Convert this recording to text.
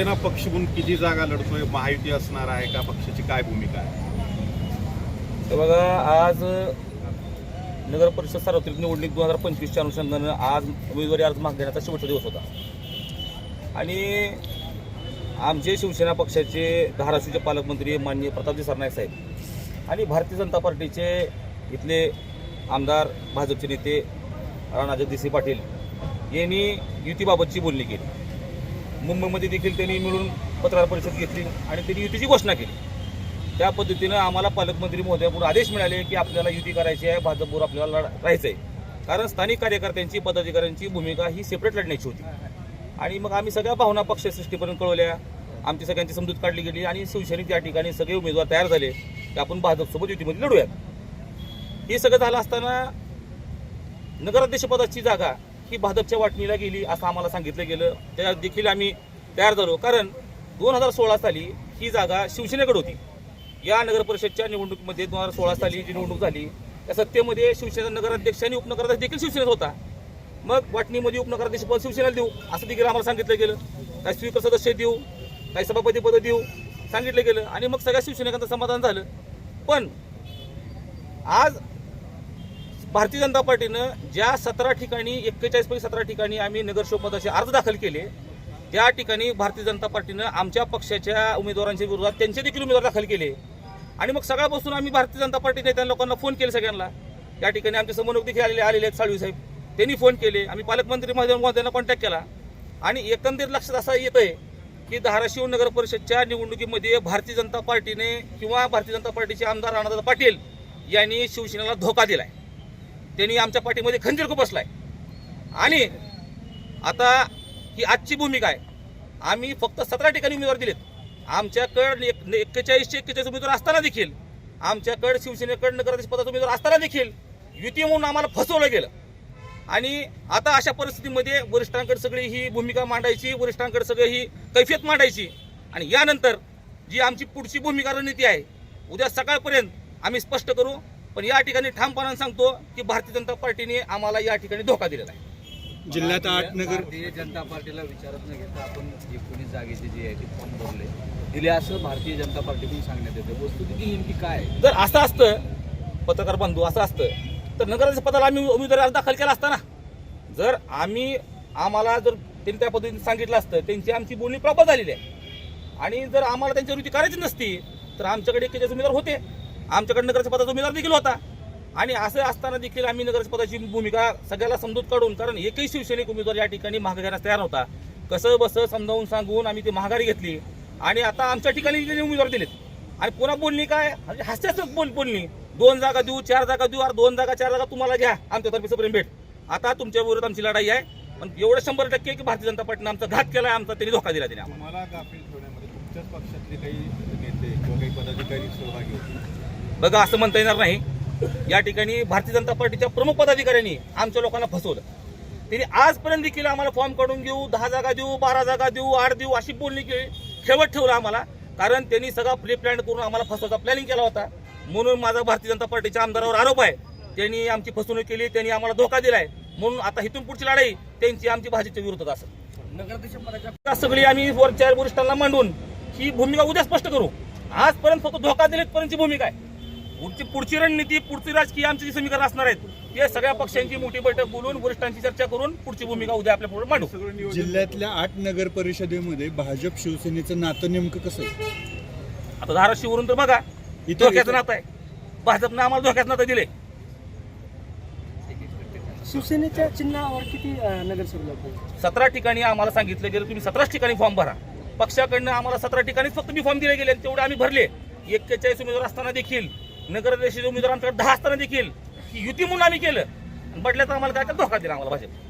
शिवसेना पक्ष म्हणून किती जागा लढतोय महायुती असणार आहे का? पक्षाची काय भूमिका आहे? तर बघा आज नगर परिषद सार्वत्रिक निवडणूक दोन हजार पंचवीसच्या अनुषंगानं आज उमेदवारी अर्ज माग घेण्याचा शेवटचा दिवस होता. आणि आमचे शिवसेना पक्षाचे धाराशिवचे पालकमंत्री माननीय प्रतापजी सरनाईक साहेब आणि भारतीय जनता पार्टीचे इथले आमदार भाजपचे नेते राणाजगदीशी पाटील यांनी युतीबाबतची बोलणी केली. मुंबईमध्ये देखील त्यांनी मिळून पत्रकार परिषद घेतली आणि त्यांनी युतीची घोषणा केली. त्या पद्धतीनं आम्हाला पालकमंत्री महोदयाकडून आदेश मिळाले की आपल्याला युती करायची आहे भाजपवर आपल्याला लढ- राहायचं आहे. कारण स्थानिक कार्यकर्त्यांची पदाधिकाऱ्यांची भूमिका ही सेपरेट लढण्याची होती. आणि मग आम्ही सगळ्या भावना पक्षसृष्टीपर्यंत कळवल्या. आमची सगळ्यांची समजूत काढली गेली आणि शिवसेनेत त्या ठिकाणी सगळे उमेदवार तयार झाले की आपण भाजपसोबत युतीमध्ये लढूयात. हे सगळं झालं असताना नगराध्यक्षपदाची जागा ही भाजपच्या वाटणीला गेली असं आम्हाला सांगितलं गेलं. त्या देखील आम्ही तयार झालो. कारण दोन हजार सोळा साली ही जागा शिवसेनेकडे होती. या नगर परिषदच्या निवडणुकीमध्ये दोन हजार सोळा साली जी निवडणूक झाली त्या सत्तेमध्ये शिवसेना नगराध्यक्ष आणि उपनगराध्यक्ष देखील शिवसेनेत होता. मग वाटणीमध्ये उपनगराध्यक्ष पद शिवसेनेला देऊ असं देखील आम्हाला सांगितलं गेलं. काही स्पीकर सदस्य देऊ काही सभापती पद देऊ सांगितलं गेलं. आणि मग सगळ्या शिवसैनिकांचं समाधान झालं. पण आज भारतीय जनता पार्टीनं ज्या सतरा ठिकाणी एक्केचाळीसपैकी सतरा ठिकाणी आम्ही नगरसेवकपदाचे अर्ज दाखल केले त्या ठिकाणी भारतीय जनता पार्टीनं आमच्या पक्षाच्या उमेदवारांच्या विरोधात त्यांचे देखील उमेदवार दाखल केले. आणि मग सगळ्यापासून आम्ही भारतीय जनता पार्टी नेत्या लोकांना फोन केले सगळ्यांना. त्या ठिकाणी आमचे समन्वयक देखील आलेले आलेले आहेत साळवी साहेब. त्यांनी फोन केले. आम्ही पालकमंत्री महोदय महोदयांना कॉन्टॅक्ट केला. आणि एकंदरीत लक्षात असं येत आहे की धाराशिव नगर परिषदच्या निवडणुकीमध्ये भारतीय जनता पार्टीने किंवा भारतीय जनता पार्टीचे आमदार राणादादा पाटील यांनी शिवसेनेला धोका दिलाय. त्यांनी आमच्या पाठीमध्ये खंजीर खूप बसलाय. आणि आता ही आजची भूमिका आहे आम्ही फक्त सतरा ठिकाणी उमेदवार दिलेत. आमच्याकडे एक एक्केचाळीसशे एक्केचाळीस उमेदवार असताना देखील आमच्याकडे शिवसेनेकडे नगराध्यक्ष पदाचा उमेदवार असताना देखील युती म्हणून आम्हाला फसवलं गेलं. आणि आता अशा परिस्थितीमध्ये वरिष्ठांकडे सगळी ही भूमिका मांडायची वरिष्ठांकडे सगळी ही कैफियत मांडायची. आणि यानंतर जी आमची पुढची भूमिका रणनीती आहे उद्या सकाळपर्यंत आम्ही स्पष्ट करू पण या ठिकाणी ठामपणाने सांगतो की भारतीय जनता पार्टीने आम्हाला या ठिकाणी धोका दिलेला आहे. जिल्ह्यात आठ नगर भारतीय जनता पार्टीला विचारत न घेता आपण एकोणीस जागेचे जे आहे ते फॉर्म भरले दिले असं भारतीय जनता पार्टीकडून सांगण्यात येतं. वस्तुस्थिती नेमकी काय आहे? जर असं असतं पत्रकार बंधू असं असतं तर नगराध्यक्ष पदाला आम्ही उमेदवारी दाखल केला असता ना? जर आम्ही आम्हाला जर त्यांनी त्या पद्धतीने सांगितलं असतं त्यांची आमची बोलणी प्रॉपर झालेली आहे. आणि जर आम्हाला त्यांची वृत्ती करायची नसती तर आमच्याकडे एकेचाळीस उमेदवार होते. आमच्याकडे नगराध्यक्ष पदाचा उमेदवार देखील होता. आणि असं असताना देखील आम्ही नगराध्यक्ष पदाची भूमिका सगळ्याला समजूत काढून कारण एकही शिवसैनिक उमेदवार या ठिकाणी महागाई घेण्यास तयार होता कसं बसं समजावून सांगून आम्ही ती महागारी घेतली. आणि आता आमच्या ठिकाणी उमेदवार दिलेत. आणि पुन्हा बोलणी काय? म्हणजे हास्यास्पद बोल बोलणी दोन जागा देऊ चार जागा देऊ अरे दोन जागा चार जागा तुम्हाला घ्या. आमच्यातर्फे सप्रेम भेट. आता तुमच्या विरोधात आमची लढाई आहे. पण एवढं शंभर टक्के की भारतीय जनता पार्टीने आमचा घात केला आमचा त्यांनी धोका दिला त्याने आम्हाला. गाफील ठेवण्यामध्ये तुमच्याच पक्षातले काही नेते किंवा काही पदाधिकारी सहभागी होते. बघा असं म्हणता येणार नाही. या ठिकाणी भारतीय जनता पार्टीच्या प्रमुख पदाधिकाऱ्यांनी आमच्या लोकांना फसवलं. त्यांनी आजपर्यंत देखील आम्हाला फॉर्म काढून घेऊ दहा जागा देऊ बारा जागा देऊ आठ देऊ अशी बोलणी केली खेळवत ठेवलं आम्हाला. कारण त्यांनी सगळा प्री प्लॅन करून आम्हाला फसवायचा प्लॅनिंग केला होता. म्हणून माझा भारतीय जनता पार्टीच्या आमदारावर आरोप आहे. त्यांनी आमची फसवणूक केली त्यांनी आम्हाला धोका दिलाय. म्हणून आता इथून पुढची लढाई त्यांची आमची भाजपच्या विरोधात असेल आता सगळी आम्ही वर चार वरिष्ठांना मांडून ही भूमिका उद्या स्पष्ट करू. आजपर्यंत फक्त धोका दिलेत पर्यंतची भूमिका आहे. पुढची पुढची रणनीती पुढची राजकीय आमची जी समीकरण असणार आहेत ते सगळ्या पक्षांची मोठी बैठक बोलून वरिष्ठांची चर्चा करून पुढची भूमिका उद्या आपल्या पुढे मांडू. जिल्ह्यातल्या आठ नगर परिषदेमध्ये भाजप शिवसेनेचं नातं नेमकं कसं आहे? आता धाराशिवरून तर बघा धोक्याचं नातं आहे. भाजपनं आम्हाला धोक्याचं नातं दिले शिवसेनेच्या चिन्हावर किती नगरसेवक लागतील सतरा ठिकाणी आम्हाला सांगितलं गेलं तुम्ही सतराच ठिकाणी फॉर्म भरा. पक्षाकडनं आम्हाला सतरा ठिकाणीच फक्त मी फॉर्म दिले गेले आणि तेवढे आम्ही भरले. एक्केचाळीस उमेदवार असताना देखील नगराध्यक्षाचे उमेदवार आमच्याकडे दहा असताना देखील. युती म्हणून आम्ही केलं. आणि बदल्यात आम्हाला काय तर धोका दिला आम्हाला भाजप.